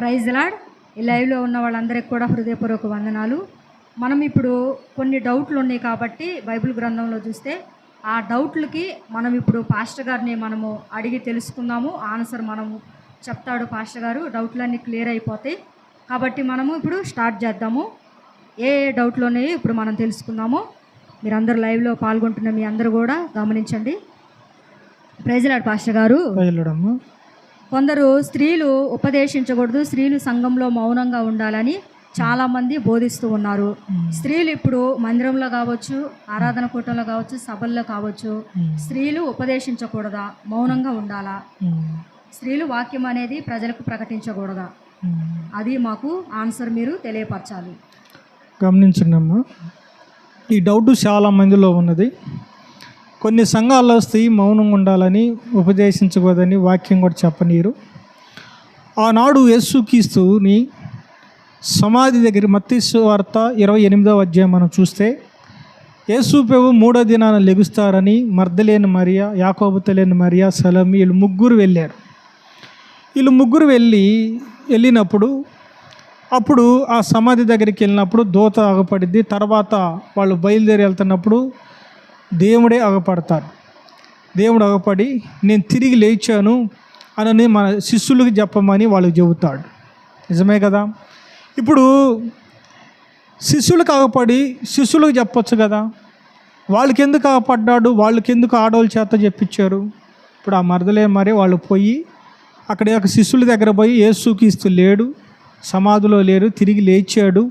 Praise lord ఈ లైవ్లో ఉన్న వాళ్ళందరికీ కూడా హృదయపూర్వక వందనాలు. మనం ఇప్పుడు కొన్ని డౌట్లు ఉన్నాయి కాబట్టి బైబిల్ గ్రంథంలో చూస్తే ఆ డౌట్లకి మనం ఇప్పుడు పాస్టర్ గారిని మనము అడిగి తెలుసుకుందాము. ఆన్సర్ మనము చెప్తాడు పాస్టర్ గారు. డౌట్లన్నీ క్లియర్ అయిపోతాయి. కాబట్టి మనము ఇప్పుడు స్టార్ట్ చేద్దాము. ఏ ఏ డౌట్లు ఉన్నాయో ఇప్పుడు మనం తెలుసుకుందాము. మీరందరూ లైవ్లో పాల్గొంటున్న మీ అందరూ కూడా గమనించండి. ప్రైజ్ లాడ్ పాస్టర్ గారు. కొందరు స్త్రీలు ఉపదేశించకూడదు స్త్రీలు సంఘంలో మౌనంగా ఉండాలని చాలా మంది బోధిస్తూ ఉన్నారు. స్త్రీలు ఇప్పుడు మందిరంలో కావచ్చు ఆరాధన కూటంలో కావచ్చు సభల్లో కావచ్చు స్త్రీలు ఉపదేశించకూడదా? మౌనంగా ఉండాలా? స్త్రీలు వాక్యం అనేది ప్రజలకు ప్రకటించకూడదా. అది మాకు ఆన్సర్ మీరు తెలియపరచాలి. గమనించండి అమ్మా. ఈ డౌట్ చాలా మందిలో ఉన్నది. కొన్ని సంఘాల్లో స్త్రీ మౌనంగా ఉండాలని ఉపదేశించకూడదని వాక్యం కూడా చెప్పనీరు. ఆనాడు యేసుక్రీస్తుని సమాధి దగ్గర మత్తీసు వార్త ఇరవై ఎనిమిదవ అధ్యాయం మనం చూస్తే యేసుప్రభు మూడో దినాన లెగుస్తారని మర్దలేని మరియా యాకోబు మరియా సలం వీళ్ళు ముగ్గురు వెళ్ళారు. వీళ్ళు ముగ్గురు వెళ్ళి వెళ్ళినప్పుడు అప్పుడు ఆ సమాధి దగ్గరికి వెళ్ళినప్పుడు దూత ఆగపడింది. తర్వాత వాళ్ళు బయలుదేరి వెళ్తున్నప్పుడు దేవుడే అగపడతారు దేవుడు అగపడి నేను తిరిగి లేచాను అని మన శిష్యులకు చెప్పమని వాళ్ళకి చెబుతాడు. నిజమే కదా? ఇప్పుడు శిష్యులకు అగపడి శిష్యులకు చెప్పొచ్చు కదా? వాళ్ళకి ఎందుకు అగపడ్డాడు? వాళ్ళకి ఎందుకు ఆడవాళ్ళ చేత చెప్పించారు? ఇప్పుడు ఆ మరదలే మరి వాళ్ళు పోయి అక్కడ ఒక శిష్యుల దగ్గర పోయి ఏసుక్రీస్తు లేడు సమాధిలో లేరు తిరిగి లేచాడు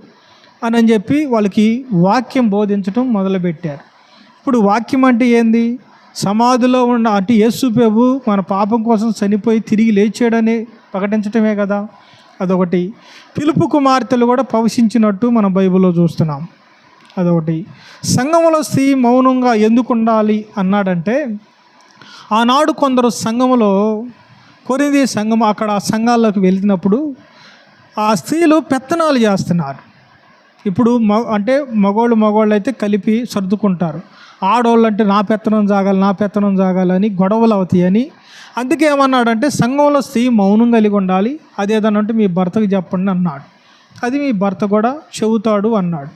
అని అని చెప్పి వాళ్ళకి వాక్యం బోధించడం మొదలుపెట్టారు. ఇప్పుడు వాక్యం అంటే ఏంది? సమాధిలో ఉన్న అటు యేసు ప్రభు మన పాపం కోసం చనిపోయి తిరిగి లేచాడని ప్రకటించటమే కదా? అదొకటి. పిలుపు కుమార్తెలు కూడా పవశించినట్టు మనం బైబిల్లో చూస్తున్నాం. అదొకటి. సంఘంలో స్త్రీ మౌనంగా ఎందుకు ఉండాలి అన్నాడంటే ఆనాడు కొందరు సంఘములో కొరింది సంఘం అక్కడ ఆ సంఘాల్లోకి వెళ్తున్నప్పుడు ఆ స్త్రీలు పెత్తనాలు చేస్తున్నారు. ఇప్పుడు మ అంటే మగోళ్ళు మగోళ్ళు అయితే కలిపి సర్దుకుంటారు. ఆడవాళ్ళు అంటే నా పెత్తనం జాగాలి నా పెత్తనం జాగాలని గొడవలు అవుతాయని. అందుకే ఏమన్నాడంటే సంఘంలో స్త్రీ మౌనం కలిగి ఉండాలి. అదేదనంటే మీ భర్తకు చెప్పండి అన్నాడు. అది మీ భర్త కూడా చెబుతాడు అన్నాడు.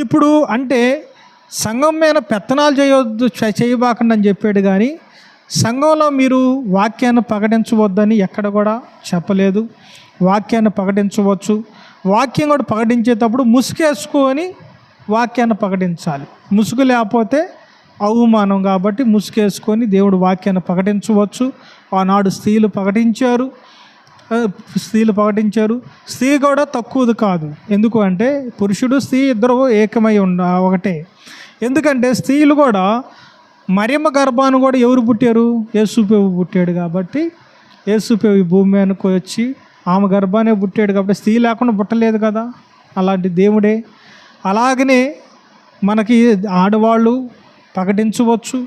ఇప్పుడు అంటే సంఘం మీద పెత్తనాలు చేయొద్దు చేయబాకండి అని చెప్పాడు కానీ సంఘంలో మీరు వాక్యాన్ని ప్రకటించవద్దని ఎక్కడ కూడా చెప్పలేదు. వాక్యాన్ని ప్రకటించవచ్చు. వాక్యం కూడా ప్రకటించేటప్పుడు ముసుగేసుకొని వాక్యాన్ని ప్రకటించాలి. ముసుగు లేకపోతే అవమానం కాబట్టి ముసుకేసుకొని దేవుడు వాక్యాన్ని ప్రకటించవచ్చు. ఆనాడు స్త్రీలు ప్రకటించారు. స్త్రీలు ప్రకటించారు. స్త్రీ కూడా తక్కువది కాదు. ఎందుకు అంటే పురుషుడు స్త్రీ ఇద్దరు ఏకమై ఉండ ఒకటే. ఎందుకంటే స్త్రీలు కూడా మరిమ గర్భాన్ని కూడా ఎవరు పుట్టారు? యేసుపేవి పుట్టాడు కాబట్టి యేసుపేవి భూమి మీదకి వచ్చి ఆమె గర్భానే పుట్టాడు కాబట్టి స్త్రీ లేకుండా పుట్టలేదు కదా? అలాంటి దేవుడే. అలాగనే మనకి ఆడవాళ్ళు ప్రకటించవచ్చు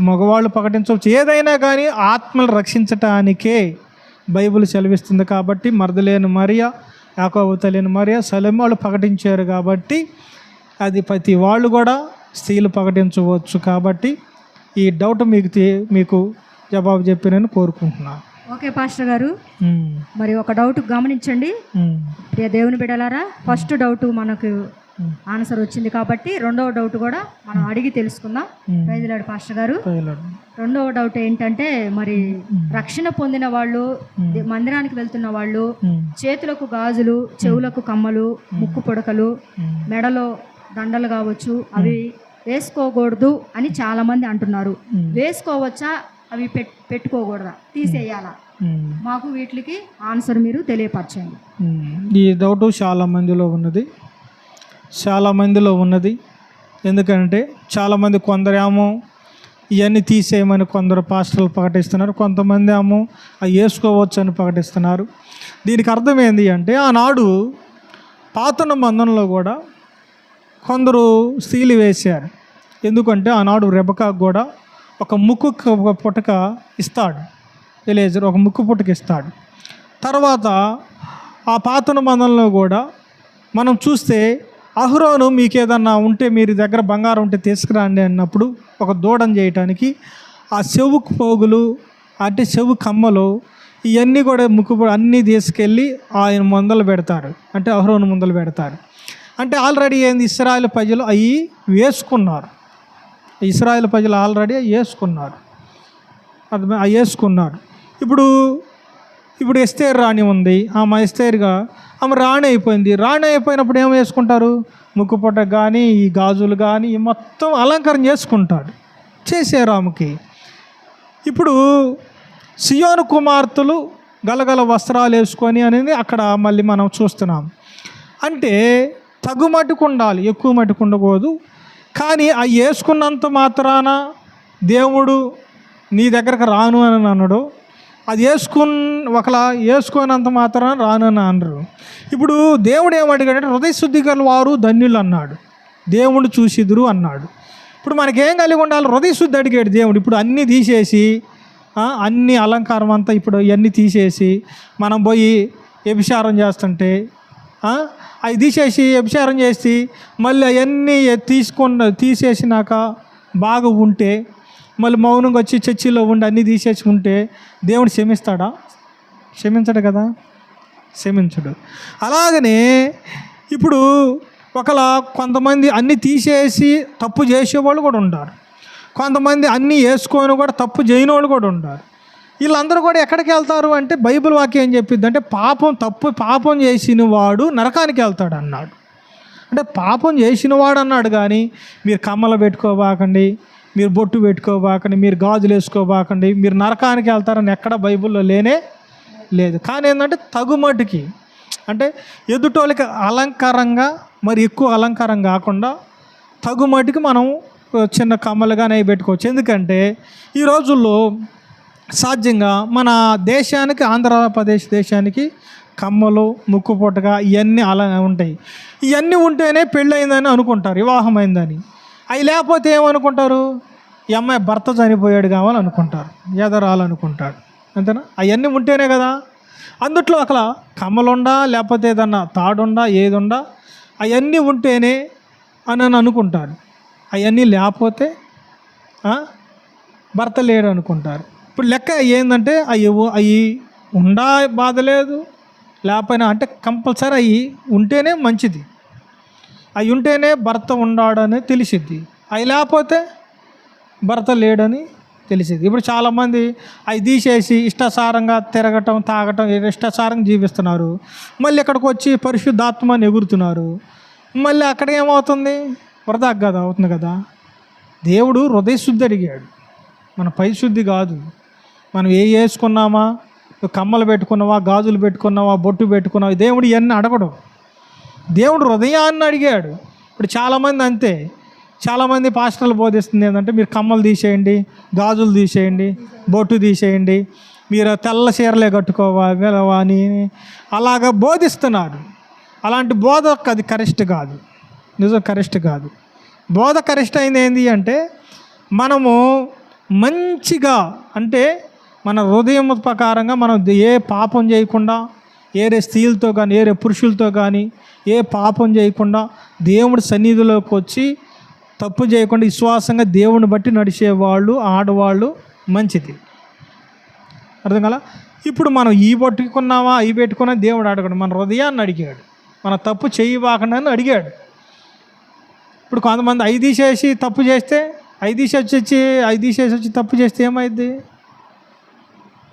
మగవాళ్ళు ప్రకటించవచ్చు. ఏదైనా కానీ ఆత్మలు రక్షించటానికే బైబిల్ సెలవిస్తుంది కాబట్టి మరదలేని మరియా యాకోబు తెలియని మరియా సలెం వాళ్ళు ప్రకటించారు కాబట్టి అది ప్రతి వాళ్ళు కూడా స్త్రీలు ప్రకటించవచ్చు కాబట్టి ఈ డౌట్ మీకు తీ- మీకు జవాబు చెప్పినని కోరుకుంటున్నాను ఓకే పాస్టర్ గారు. మరి ఒక డౌట్ గమనించండి. ప్రియ దేవుని బిడలారా ఫస్ట్ డౌట్ మనకు ఆన్సర్ వచ్చింది కాబట్టి రెండవ డౌట్ కూడా మనం అడిగి తెలుసుకుందాం. ప్రైజ్లాడు పాస్టర్ గారు. రెండవ డౌట్ ఏంటంటే మరి రక్షణ పొందిన వాళ్ళు మందిరానికి వెళ్తున్న వాళ్ళు చేతులకు గాజులు చెవులకు కమ్మలు ముక్కు పుడకలు మెడలో దండలు కావచ్చు అవి వేసుకోకూడదు అని చాలా మంది అంటున్నారు. వేసుకోవచ్చా? అవి పెట్ పెట్టుకోకూడదా? తీసేయాలా. మాకు వీటికి ఆన్సర్ మీరు తెలియపరచండి. ఈ డౌట్ చాలా మందిలో ఉన్నది. చాలా మందిలో ఉన్నది. ఎందుకంటే చాలామంది కొందరేమో ఇవన్నీ తీసేయమని కొందరు పాస్టర్లు ప్రకటిస్తున్నారు. కొంతమంది ఏమో అవి వేసుకోవచ్చు అని ప్రకటిస్తున్నారు. దీనికి అర్థం ఏంటి అంటే ఆనాడు పాత మందంలో కూడా కొందరు స్త్రీలు వేశారు. ఎందుకంటే ఆనాడు రెబకా కూడా ఒక ముక్కు ఒక పుటక ఇస్తాడు. ఎలేజర్ ఒక ముక్కు పుటక ఇస్తాడు. తర్వాత ఆ పాతన మందంలో కూడా మనం చూస్తే అహరోను మీకు ఏదన్నా ఉంటే మీరు దగ్గర బంగారం ఉంటే తీసుకురండి అన్నప్పుడు ఒక దూడం చేయటానికి ఆ చెవు పోగులు అంటే చెవు కమ్మలు ఇవన్నీ కూడా ముక్కు అన్నీ తీసుకెళ్ళి ఆయన ముందలు పెడతారు. అంటే అహరోను ముందలు పెడతారు. అంటే ఆల్రెడీ ఏంది? ఇస్రాయల్ ప్రజలు అవి వేసుకున్నారు. ఇస్రాయల్ ప్రజలు ఆల్రెడీ వేసుకున్నారు. అది వేసుకున్నారు. ఇప్పుడు ఇప్పుడు ఎస్తేర్ రాణి ఉంది. ఆమె ఎస్తేర్గా ఆమె రాణి అయిపోయింది. రాణి అయిపోయినప్పుడు ఏం వేసుకుంటారు ముక్కుపొట్ట కానీ ఈ గాజులు కానీ మొత్తం అలంకరణ చేసుకుంటాడు. చేశారు ఆమెకి. ఇప్పుడు సియోను కుమార్తెలు గలగల వస్త్రాలు వేసుకొని అనేది అక్కడ మళ్ళీ మనం చూస్తున్నాం. అంటే తగు మటుకు ఉండాలి ఎక్కువ మటుకు ఉండకూడదు. కానీ ఆ వేసుకున్నంత మాత్రాన దేవుడు నీ దగ్గరకు రాను అని అన్నాడు. అది వేసుకున్న ఒకలా వేసుకున్నంత మాత్రం రానని అన్నారు ఇప్పుడు దేవుడు ఏమడిగాడంటే హృదయ శుద్ధి గల వారు ధన్యులు అన్నాడు. దేవుడు చూసిదురు అన్నాడు. ఇప్పుడు మనకేం కలిగి ఉండాలి? హృదయ శుద్ధి అడిగాడు దేవుడు. ఇప్పుడు అన్నీ తీసేసి అన్ని అలంకారం అంతా ఇప్పుడు ఇవన్నీ తీసేసి మనం పోయి వ్యభిచారం చేస్తుంటే అవి తీసేసి వ్యభిచారం చేసి మళ్ళీ అవన్నీ తీసుకున్న తీసేసినాక బాగా ఉంటే మళ్ళీ మౌనంగా వచ్చి చర్చిలో ఉండి అన్నీ తీసేసి ఉంటే దేవుడు క్షమిస్తాడా? క్షమించడు కదా? క్షమించడు. అలాగనే ఇప్పుడు ఒకలా కొంతమంది అన్నీ తీసేసి తప్పు చేసేవాళ్ళు కూడా ఉంటారు కొంతమంది అన్నీ వేసుకొని కూడా తప్పు చేయని వాళ్ళు కూడా ఉంటారు వీళ్ళందరూ కూడా ఎక్కడికి వెళ్తారు అంటే బైబిల్ వాక్యం ఏం చెప్పిద్ది అంటే పాపం తప్పు పాపం చేసిన వాడు నరకానికి వెళ్తాడు అన్నాడు. అంటే పాపం చేసిన వాడు అన్నాడు కానీ మీరు కమ్మలు పెట్టుకోబాకండి మీరు బొట్టు పెట్టుకోబాకండి మీరు గాజులు వేసుకోబాకండి మీరు నరకానికి వెళ్తారని ఎక్కడ బైబిల్లో లేనే లేదు. కానీ ఏంటంటే తగుమటుకి అంటే ఎదుటోళ్ళకి అలంకారంగా మరి ఎక్కువ అలంకారం కాకుండా తగుమటికి మనం చిన్న కమ్మలుగానే పెట్టుకోవచ్చు. ఎందుకంటే ఈ రోజుల్లో సాధ్యంగా మన దేశానికి ఆంధ్రప్రదేశ్ దేశానికి కమ్మలు ముక్కు ఇవన్నీ అలా ఉంటాయి. ఇవన్నీ ఉంటేనే పెళ్ళయిందని అనుకుంటారు వివాహమైందని. అవి లేకపోతే ఏమనుకుంటారు? ఈ అమ్మాయి భర్త చనిపోయాడు కావాలనుకుంటారు. ఎదరాలనుకుంటాడు. అంతేనా? అవన్నీ ఉంటేనే కదా. అందుట్లో అక్కడ కమ్మలుండా లేకపోతే ఏదన్నా తాడుండా ఏదుండా అవన్నీ ఉంటేనే అని అని అనుకుంటారు. అవన్నీ లేకపోతే భర్త లేడు అనుకుంటారు ఇప్పుడు లెక్క ఏంటంటే అవి అవి ఉండా బాధ లేదు. లేకపోయినా అంటే కంపల్సరీ అవి ఉంటేనే మంచిది. అవి ఉంటేనే భర్త ఉన్నాడని తెలిసిద్ది. అవి లేకపోతే భర్త లేడని తెలిసింది ఇప్పుడు చాలామంది అవి తీసేసి ఇష్టాసారంగా తిరగటం తాగటం ఇష్టాసారంగా జీవిస్తున్నారు. మళ్ళీ ఇక్కడికి వచ్చి పరిశుద్ధాత్మని ఎగురుతున్నారు. మళ్ళీ అక్కడ ఏమవుతుంది? వృధా కదా అవుతుంది కదా? దేవుడు హృదయ శుద్ధి అడిగాడు. మన పై శుద్ధి కాదు. మనం ఏ వేసుకున్నామా కమ్మలు పెట్టుకున్నావా? గాజులు పెట్టుకున్నావా? బొట్టు పెట్టుకున్నావా? దేవుడు ఇవన్నీ అడగడం. దేవుడు హృదయాన్ని అడిగాడు. ఇప్పుడు చాలామంది అంతే. చాలామంది పాస్టర్లు బోధిస్తుంది ఏంటంటే మీరు కమ్మలు తీసేయండి గాజులు తీసేయండి బొట్టు తీసేయండి మీరు తెల్ల చీరలే కట్టుకోవాలవా అని అలాగ బోధిస్తున్నారు. అలాంటి బోధ అది కరెక్ట్ కాదు. నిజం కరెక్ట్ కాదు. బోధ కరెక్ట్ అయింది ఏంటి అంటే మనము మంచిగా అంటే మన హృదయం ప్రకారంగా మనం ఏ పాపం చేయకుండా ఏరే స్త్రీలతో కానీ ఏరే పురుషులతో కానీ ఏ పాపం చేయకుండా దేవుడి సన్నిధిలోకి వచ్చి తప్పు చేయకుండా విశ్వాసంగా దేవుని బట్టి నడిచేవాళ్ళు ఆడవాళ్ళు మంచిది. అర్థం కదా ఇప్పుడు మనం ఈ పట్టుకున్నావా ఈ పెట్టుకున్నా దేవుడు అడగడు. మన హృదయాన్ని అడిగాడు. మన తప్పు చేయబాకుండా అని అడిగాడు. ఇప్పుడు కొంతమంది ఐదు తీసేసి తప్పు చేస్తే ఐదు తీసేసి వచ్చి ఐదు తీసేసి వచ్చి తప్పు చేస్తే ఏమైంది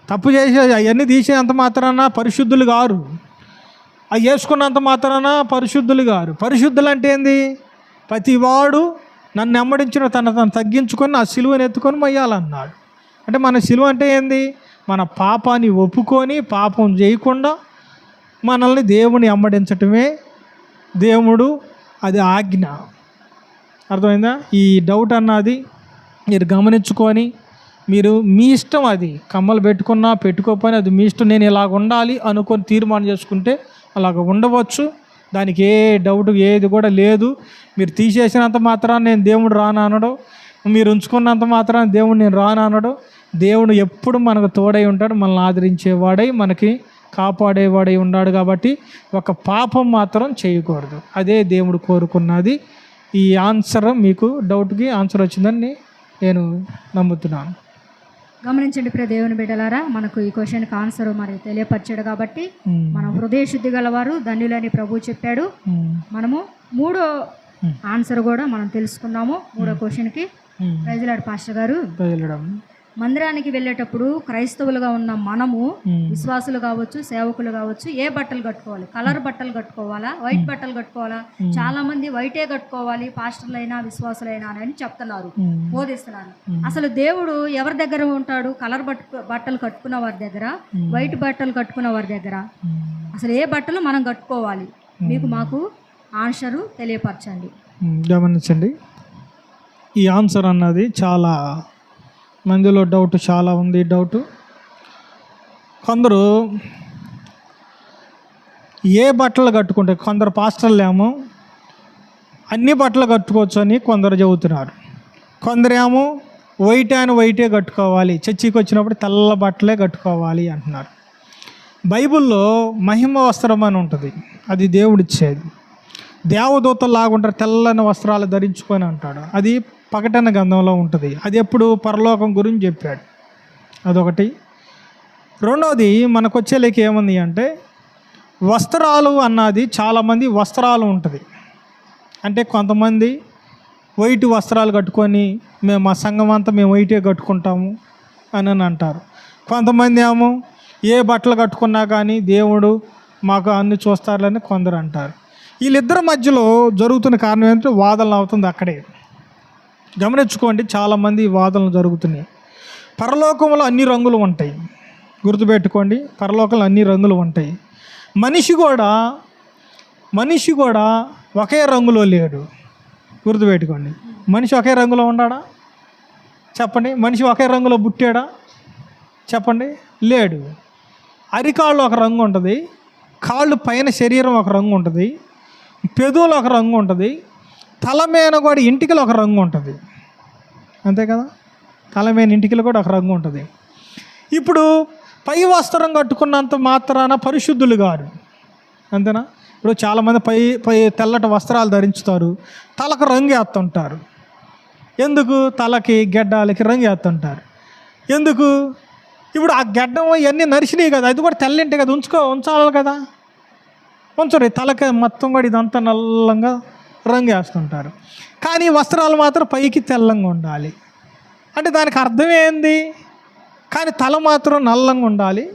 తప్పు చేసే అవన్నీ తీసేంత మాత్రాన పరిశుద్ధులు గారు. అవి వేసుకున్నంత మాత్రాన పరిశుద్ధులు గారు. పరిశుద్ధులు అంటే ఏంది? ప్రతివాడు నన్ను ఎమ్మడించిన తన తను తగ్గించుకొని ఆ సిలువను ఎత్తుకొని మొయ్యాలన్నాడు. అంటే మన సిలువ అంటే ఏంది? మన పాపాన్ని ఒప్పుకొని పాపం చేయకుండా మనల్ని దేవుని అమ్మడించటమే దేవుడు అది ఆజ్ఞ. అర్థమైందా? ఈ డౌట్ అన్నది మీరు గమనించుకొని మీరు మీ ఇష్టం అది. కమ్మలు పెట్టుకున్నా పెట్టుకోకపోయినా అది మీ ఇష్టం. నేను ఇలాగ ఉండాలి అనుకొని తీర్మానం చేసుకుంటే అలాగ ఉండవచ్చు. దానికి ఏ డౌట్ ఏది కూడా లేదు. మీరు తీసేసినంత మాత్రాన నేను దేవుడు రాను అనడు. మీరు ఉంచుకున్నంత మాత్రాన దేవుడు నేను రాను అనడు. దేవుడు ఎప్పుడు మనకు తోడై ఉంటాడు. మనల్ని ఆదరించేవాడై మనకి కాపాడేవాడై ఉన్నాడు కాబట్టి ఒక పాపం మాత్రం చేయకూడదు. అదే దేవుడు కోరుకున్నది. ఈ ఆన్సర్ మీకు డౌట్కి ఆన్సర్ వచ్చిందని నేను నమ్ముతున్నాను. గమనించండి ప్రియ దేవుని బిడ్డలారా మనకు ఈ క్వశ్చన్కి ఆన్సర్ మరి తెలియపరిచాడు కాబట్టి మనం హృదయ శుద్ధి గలవారు ధన్యులని ప్రభు చెప్పాడు. మనము మూడో. ఆన్సర్ కూడా మనం తెలుసుకున్నాము మూడో క్వశ్చన్కి. ప్రైజ్లాడు పాస్టర్ గారు. మందిరానికి వెళ్ళేటప్పుడు క్రైస్తవులుగా ఉన్న మనము విశ్వాసులు కావచ్చు సేవకులు కావచ్చు ఏ బట్టలు కట్టుకోవాలి? కలర్ బట్టలు కట్టుకోవాలా? వైట్ బట్టలు కట్టుకోవాలా? చాలా మంది వైటే కట్టుకోవాలి పాస్టర్లైనా విశ్వాసులైనా అని చెప్తున్నారు బోధిస్తున్నారు. అసలు దేవుడు ఎవరి దగ్గర ఉంటాడు? కలర్ బట్టు బట్టలు కట్టుకున్న వారి దగ్గర? వైట్ బట్టలు కట్టుకున్న వారి దగ్గర. అసలు ఏ బట్టలు మనం కట్టుకోవాలి? మీకు మాకు ఆన్సరు తెలియపరచండి. గమనించండి. ఈ ఆన్సర్ అన్నది చాలా మందిలో డౌట్ చాలా ఉంది డౌట్ కొందరు ఏ బట్టలు కట్టుకుంటే కొందరు పాస్టర్లు ఏమో అన్ని బట్టలు కట్టుకోవచ్చు అని కొందరు చెబుతున్నారు. కొందరేమో వైట్ అని వైటే కట్టుకోవాలి చర్చికి వచ్చినప్పుడు తెల్ల బట్టలే కట్టుకోవాలి అంటున్నారు. బైబిల్లో మహిమ వస్త్రం అని ఉంటుంది అది దేవుడిచ్చేది. దేవదూతలు లాగుంటారు తెల్లని వస్త్రాలు ధరించుకొని అంటాడు. అది పకటన గంధంలో ఉంటుంది. అది ఎప్పుడు పరలోకం గురించి చెప్పాడు. అదొకటి. రెండవది మనకు వచ్చేలేక ఏముంది అంటే వస్త్రాలు అన్నది చాలామంది వస్త్రాలు ఉంటుంది. అంటే కొంతమంది వైట్ వస్త్రాలు కట్టుకొని మేము మా సంఘం అంతా మేము వైటే కట్టుకుంటాము అని అని అంటారు. కొంతమంది ఏమో ఏ బట్టలు కట్టుకున్నా కానీ దేవుడు మాకు అన్ని చూస్తారని కొందరు అంటారు. వీళ్ళిద్దరి మధ్యలో జరుగుతున్న కారణం ఏంటంటే వాదనలు అవుతుంది అక్కడే. గమనించుకోండి చాలామంది వాదనలు జరుగుతున్నాయి. పరలోకంలో అన్ని రంగులు ఉంటాయి. గుర్తుపెట్టుకోండి పరలోకంలో అన్ని రంగులు ఉంటాయి. మనిషి కూడా మనిషి కూడా ఒకే రంగులో లేడు. గుర్తుపెట్టుకోండి మనిషి ఒకే రంగులో ఉన్నాడా? చెప్పండి మనిషి ఒకే రంగులో పుట్టాడా? చెప్పండి లేడు. అరికాళ్ళు ఒక రంగు ఉంటుంది కాళ్ళు పైన శరీరం ఒక రంగు ఉంటుంది పెదవులు ఒక రంగు ఉంటుంది తల మీద కూడా ఇంటికలు ఒక రంగు ఉంటుంది. అంతే కదా? తల మీద ఇంటికలు కూడా ఒక రంగు ఉంటుంది. ఇప్పుడు పై వస్త్రం కట్టుకున్నంత మాత్రాన పరిశుద్ధులు గారు. అంతేనా? ఇప్పుడు చాలామంది పై పై తెల్లటి వస్త్రాలు ధరించుతారు తలకు రంగు వేస్తుంటారు. ఎందుకు? తలకి గెడ్డాలకి రంగు వేస్తుంటారు. ఎందుకు? ఇప్పుడు ఆ గడ్డం ఇవన్నీ నరిసినాయి కదా అది కూడా తెల్లంటే కదా ఉంచుకో ఉంచాలి కదా. కొంచెం తలకి మొత్తం కూడా ఇదంతా నల్లంగా రంగు వేస్తుంటారు. కానీ వస్త్రాలు మాత్రం పైకి తెల్లంగా ఉండాలి. అంటే దానికి అర్థం ఏంది? కానీ తల మాత్రం నల్లంగా ఉండాలి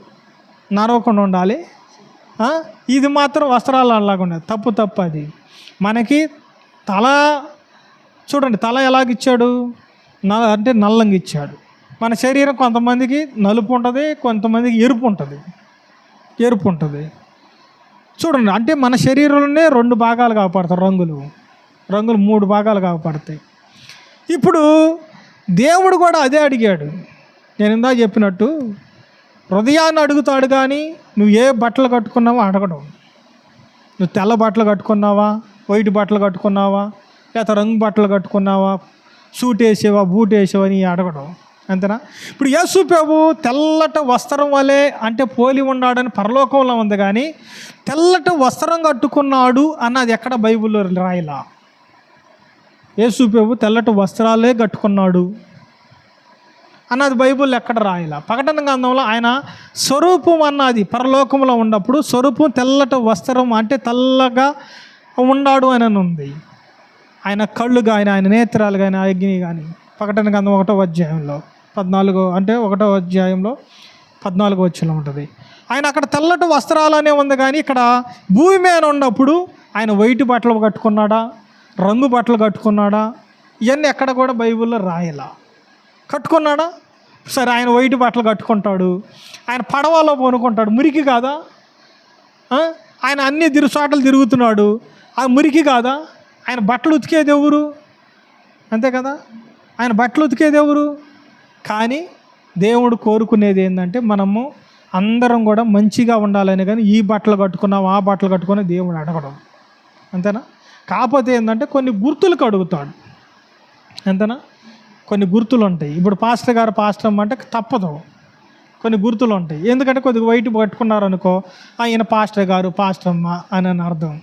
నరవకుండా ఉండాలి. ఇది మాత్రం వస్త్రాలు అలాగా ఉండాలి. తప్పు తప్పు అది. మనకి తల చూడండి తల ఎలాగిచ్చాడు న అంటే నల్లంగా ఇచ్చాడు. మన శరీరం కొంతమందికి నలుపు ఉంటుంది కొంతమందికి ఎరుపు ఉంటుంది. ఎరుపు ఉంటుంది. చూడండి అంటే మన శరీరంలోనే రెండు భాగాలు కాపాడతారు రంగులు. రంగులు మూడు భాగాలు కాపాడతాయి. ఇప్పుడు దేవుడు కూడా అదే అడిగాడు. నేను ఇందా చెప్పినట్టు హృదయాన్ని అడుగుతాడు కానీ నువ్వు ఏ బట్టలు కట్టుకున్నావో అడగడం. నువ్వు తెల్ల బట్టలు కట్టుకున్నావా వైట్ బట్టలు కట్టుకున్నావా లేకపోతే రంగు బట్టలు కట్టుకున్నావా సూట్ వేసేవా బూట్ వేసేవా అని అడగడం. అంతేనా? ఇప్పుడు యేసు ప్రభు తెల్లట వస్త్రం వలె అంటే పోలి ఉన్నాడని పరలోకంలో ఉంది కానీ తెల్లట వస్త్రం కట్టుకున్నాడు అన్నది ఎక్కడ బైబిల్లో రాయలా? యేసు ప్రభు తెల్లటి వస్త్రాలే కట్టుకున్నాడు అన్నది బైబుల్ ఎక్కడ రాయలా? ప్రకటన గ్రంథంలో ఆయన స్వరూపం అన్నది పరలోకంలో ఉన్నప్పుడు స్వరూపం తెల్లటి వస్త్రం అంటే తెల్లగా ఉన్నాడు అని అని ఉంది. ఆయన కళ్ళు కానీ ఆయన నేత్రాలు కానీ అగ్ని కానీ ప్రకటన గ్రంథం ఒకటో అధ్యాయంలో. పద్నాలుగో అంటే ఒకటో అధ్యాయంలో పద్నాలుగో వచ్చిన ఉంటుంది. ఆయన అక్కడ తెల్లటి వస్త్రాలనే ఉంది కానీ ఇక్కడ భూమి మీద ఉన్నప్పుడు ఆయన వైట్ బట్టలు కట్టుకున్నాడా? రంగు బట్టలు కట్టుకున్నాడా? ఇవన్నీ ఎక్కడ కూడా బైబిల్లో రాయలా. కట్టుకున్నాడా? సరే ఆయన వైట్ బట్టలు కట్టుకుంటాడు. ఆయన పడవలో పోనుకుంటాడు మురికి కాదా? ఆయన అన్ని తిరుసాటలు తిరుగుతున్నాడు. ఆ మురికి కాదా? ఆయన బట్టలు ఉతికేది ఎవరు? అంతే కదా? ఆయన బట్టలు ఉతికేది ఎవరు? కానీ దేవుడు కోరుకునేది ఏంటంటే మనము అందరం కూడా మంచిగా ఉండాలని కానీ ఈ బట్టలు కట్టుకున్నాం ఆ బట్టలు కట్టుకుని దేవుడు అడగడం. అంతేనా? కాకపోతే ఏంటంటే కొన్ని గుర్తులకు అడుగుతాడు. అంతేనా? కొన్ని గుర్తులు ఉంటాయి. ఇప్పుడు పాస్టర్ గారు పాస్టర్ అంటే తప్పదు. కొన్ని గుర్తులు ఉంటాయి. ఎందుకంటే కొద్దిగా వైట్ పట్టుకున్నారు అనుకో ఆయన పాస్టర్ గారు పాస్టర్ అమ్మ అని అని అర్థం.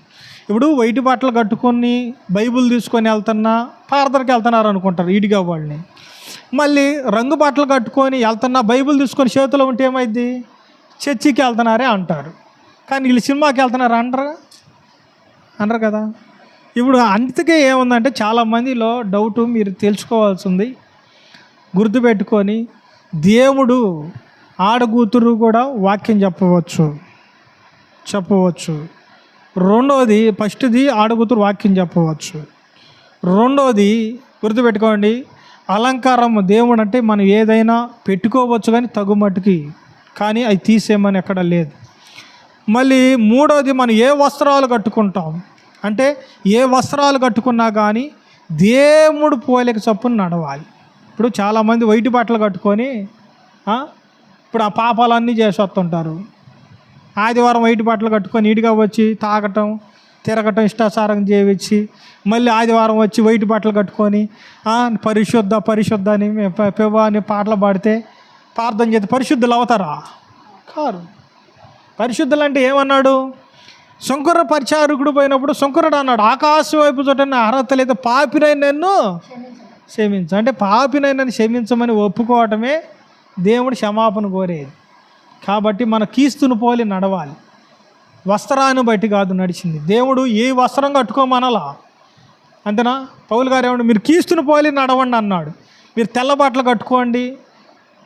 ఇప్పుడు వైట్ బట్టలు కట్టుకొని బైబుల్ తీసుకొని వెళ్తున్నా ఫార్దర్కి వెళ్తున్నారు అనుకుంటారు ఈడిగా వాళ్ళని. మళ్ళీ రంగు బట్టలు కట్టుకొని వెళ్తున్నా బైబుల్ తీసుకొని చేతిలో ఉంటే ఏమైంది చర్చికి వెళ్తున్నారే అంటారు. కానీ వీళ్ళు సినిమాకి వెళ్తున్నారు అంటారు? అనరు కదా. ఇప్పుడు అందుకే ఏముందంటే చాలామందిలో డౌట్ మీరు తెలుసుకోవాల్సింది. గుర్తుపెట్టుకొని దేవుడు ఆడకూతురు కూడా వాక్యం చెప్పవచ్చు. చెప్పవచ్చు. రెండవది ఫస్ట్ది ఆడుగుతురు వాక్యం చెప్పవచ్చు. రెండవది గుర్తుపెట్టుకోండి అలంకారం దేవుడు అంటే మనం ఏదైనా పెట్టుకోవచ్చు కానీ తగు మట్టుకి కానీ అది తీసేయమని ఎక్కడ లేదు. మళ్ళీ మూడవది మనం ఏ వస్త్రాలు కట్టుకుంటాం? అంటే ఏ వస్త్రాలు కట్టుకున్నా కానీ దేవుడు పోలేక చొప్పున నడవాలి. ఇప్పుడు చాలామంది వైట్ బట్టలు కట్టుకొని ఇప్పుడు ఆ పాపాలన్నీ చేసి వస్తుంటారు. ఆదివారం వైట్ బట్టలు కట్టుకొని నీట్గా వచ్చి తాగటం తిరగటం ఇష్టాసారం చేయించి మళ్ళీ ఆదివారం వచ్చి వైట్ బట్టలు కట్టుకొని పరిశుద్ధ పరిశుద్ధ అని పెవ అని పాటలు పాడితే ప్రార్థన చేస్తే పరిశుద్ధులు అవుతారా? కారు. పరిశుద్ధులు అంటే ఏమన్నాడు? శంకర పరిచారకుడు పోయినప్పుడు శంకరుడు అన్నాడు ఆకాశం వైపు చూడని అర్హత లేదు పాపినైన నన్ను క్షమించు. అంటే పాపినైనా క్షమించమని ఒప్పుకోవటమే దేవుడు క్షమాపణ కోరేది. కాబట్టి మన కీస్తును పోలి నడవాలి. వస్త్రాన్ని బట్టి కాదు నడిచింది. దేవుడు ఏ వస్త్రం కట్టుకోమనలా. అంతేనా? పౌలు గారు ఏమండి మీరు కీస్తును పోలి నడవండి అన్నాడు. మీరు తెల్ల బట్టలు కట్టుకోండి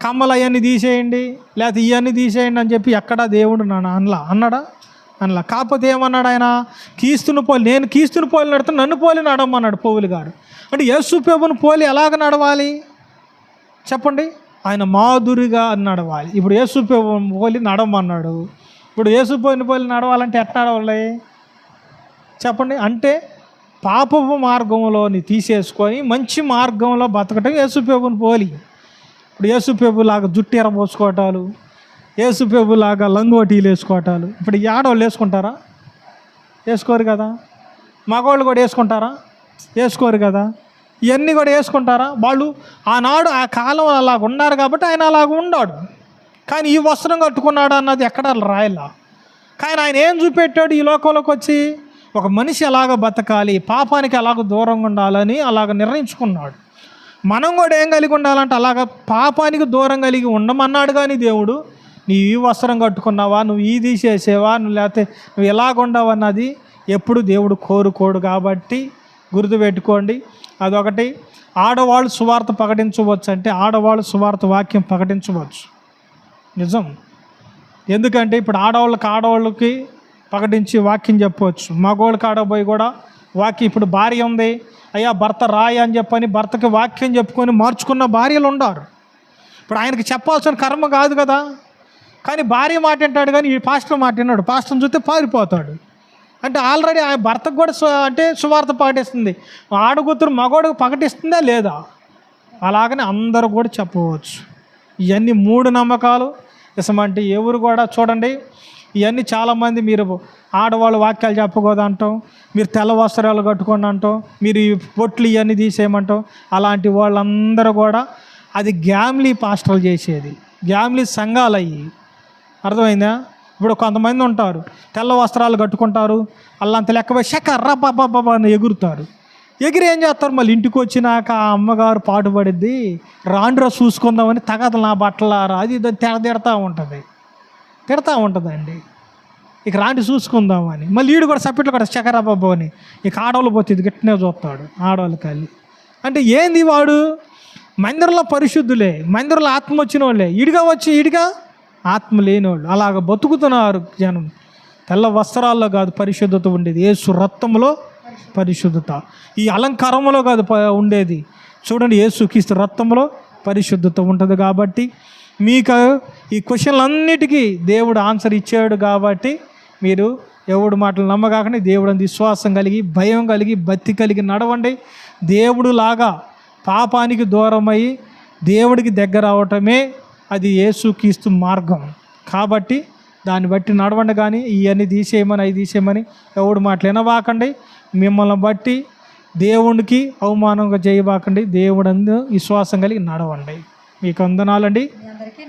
కమ్మలు అవన్నీ తీసేయండి లేకపోతే ఇవన్నీ తీసేయండి అని చెప్పి ఎక్కడా దేవుడు నన్ను అనలా. అన్నాడా అనలా. కాకపోతే ఏమన్నాడు ఆయన? కీస్తును పోలి నేను కీస్తును పోలి నడితే నన్ను పోలి నడవమన్నాడు పౌలు గారు. అంటే యేసు ప్రభుని పోలి ఎలాగ నడవాలి? చెప్పండి. ఆయన మాధురిగా నడవాలి. ఇప్పుడు యేసు పోలి నడవమన్నాడు ఇప్పుడు యేసు పోయిన పోలి నడవాలంటే ఎట్లా నడవాలి? చెప్పండి. అంటే పాపపు మార్గంలోని తీసేసుకొని మంచి మార్గంలో బతకటం యేసుప్రభుని పోలి. ఇప్పుడు యేసుప్రభులాగా జుట్టు ఎరబోసుకోవటాలు యేసుప్రభులాగా లంగోటీలు వేసుకోవటాలు ఇప్పుడు ఆడవాళ్ళు వేసుకుంటారా? వేసుకోరు కదా. మగవాళ్ళు కూడా వేసుకుంటారా? వేసుకోరు కదా. ఇవన్నీ కూడా వేసుకుంటారా? వాళ్ళు ఆనాడు ఆ కాలం అలా ఉన్నారు కాబట్టి ఆయన అలాగ ఉన్నాడు కానీ ఈ వస్త్రం కట్టుకున్నాడు అన్నది ఎక్కడ రాయలా? కానీ ఆయన ఏం చూపెట్టాడు ఈ లోకంలోకి వచ్చి? ఒక మనిషి ఎలాగ బతకాలి? పాపానికి ఎలాగ దూరంగా ఉండాలని అలాగ నిర్ణయించుకున్నాడు. మనం కూడా ఏం కలిగి ఉండాలంటే అలాగ పాపానికి దూరం కలిగి ఉండమన్నాడు కానీ దేవుడు నీ ఈ వస్త్రం కట్టుకున్నావా? నువ్వు ఈ తీసేసేవా? నువ్వు లేకపోతే నువ్వు ఎలాగ ఉండవు? అన్నది ఎప్పుడు దేవుడు కోరుకోడు కాబట్టి గుర్తుపెట్టుకోండి. అదొకటి. ఆడవాళ్ళు సువార్త ప్రకటించవచ్చు అంటే ఆడవాళ్ళు సువార్త వాక్యం ప్రకటించవచ్చు. నిజం? ఎందుకంటే ఇప్పుడు ఆడవాళ్ళకి ఆడవాళ్ళకి ప్రకటించి వాక్యం చెప్పవచ్చు. మగవాళ్ళకి ఆడబోయి కూడా వాక్యం ఇప్పుడు భార్య ఉంది. అయ్యా భర్త రాయ అని చెప్పని భర్తకి వాక్యం చెప్పుకొని మార్చుకున్న భార్యలు ఉండారు. ఇప్పుడు ఆయనకి చెప్పాల్సిన కర్మ కాదు కదా. కానీ భార్య మాట వింటాడు కానీ ఈ పాస్టర్ మాట విన్నాడు పాస్టర్ని చూస్తే పారిపోతాడు. అంటే ఆల్రెడీ ఆ భర్తకు కూడా అంటే సువార్త ప్రకటిస్తుంది ఆడుగుతురు మగోడుకు ప్రకటిస్తుందా లేదా? అలాగనే అందరూ కూడా చెప్పవచ్చు. ఇవన్నీ మూడు నమ్మకాలు. ఇసమంటే ఎవరు కూడా చూడండి ఇవన్నీ చాలామంది మీరు ఆడవాళ్ళు వాక్యాలు చెప్పకూడదు అంటాం మీరు తెల్ల వస్త్రాలు కట్టుకోండి అంటాం మీరు ఈ పొట్లు ఇవన్నీ తీసేయమంటాం. అలాంటి వాళ్ళందరూ కూడా అది గ్యామ్లీ పాస్టర్లు చేసేది. గ్యామ్లీ సంఘాలు అయ్యి అర్థమైందా? ఇప్పుడు కొంతమంది ఉంటారు తెల్ల వస్త్రాలు కట్టుకుంటారు అల్లంత లెక్కపోయి శక రబ్బా అని ఎగురుతారు. ఎగిరి ఏం చేస్తారు? మళ్ళీ ఇంటికి వచ్చినాక ఆ అమ్మగారు పాటుపడిద్ది రాండ్రా చూసుకుందామని తగదు నా బట్టలారా? అది ఇది తెడ తిడతా ఉంటుంది. తిడతా ఉంటుందండి. ఇక రాండి చూసుకుందామని. మళ్ళీ ఈడు కూడా సపరేట్లో కూడా చకరాబాబు అని. ఇక ఆడవాళ్ళు పోతుంది ఇది గిట్టనే చూస్తాడు ఆడవాళ్ళు కలిసి అంటే ఏంది వాడు? మందిరంలో పరిశుద్ధులే మందిరంలో ఆత్మ వచ్చిన వాళ్ళే ఇడిగా వచ్చి ఇడిగా ఆత్మ లేనివాళ్ళు అలాగ బతుకుతున్నారు జనం. తెల్ల వస్త్రాల్లో కాదు పరిశుద్ధత ఉండేది. ఏసు రక్తంలో పరిశుద్ధత. ఈ అలంకారంలో కాదు ఉండేది. చూడండి ఏసుక్రీస్తు రక్తంలో పరిశుద్ధత ఉంటుంది కాబట్టి మీకు ఈ క్వశ్చన్లన్నిటికీ దేవుడు ఆన్సర్ ఇచ్చాడు కాబట్టి మీరు ఎవడు మాటలు నమ్మగాకనే దేవుడు విశ్వాసం కలిగి భయం కలిగి భక్తి కలిగి నడవండి. దేవుడు లాగా పాపానికి దూరమై దేవుడికి దగ్గర అవటమే అది యేసుక్రీస్తు మార్గం. కాబట్టి దాన్ని బట్టి నడవండి కానీ ఇవన్నీ తీసేయమని అవి తీసేయమని ఎవడు మాటలు వినబాకండి. మిమ్మల్ని బట్టి దేవునికి అవమానంగా చేయబాకండి. దేవుడు అందు విశ్వాసం కలిగి నడవండి. మీకు వందనాలండి. అందరికీ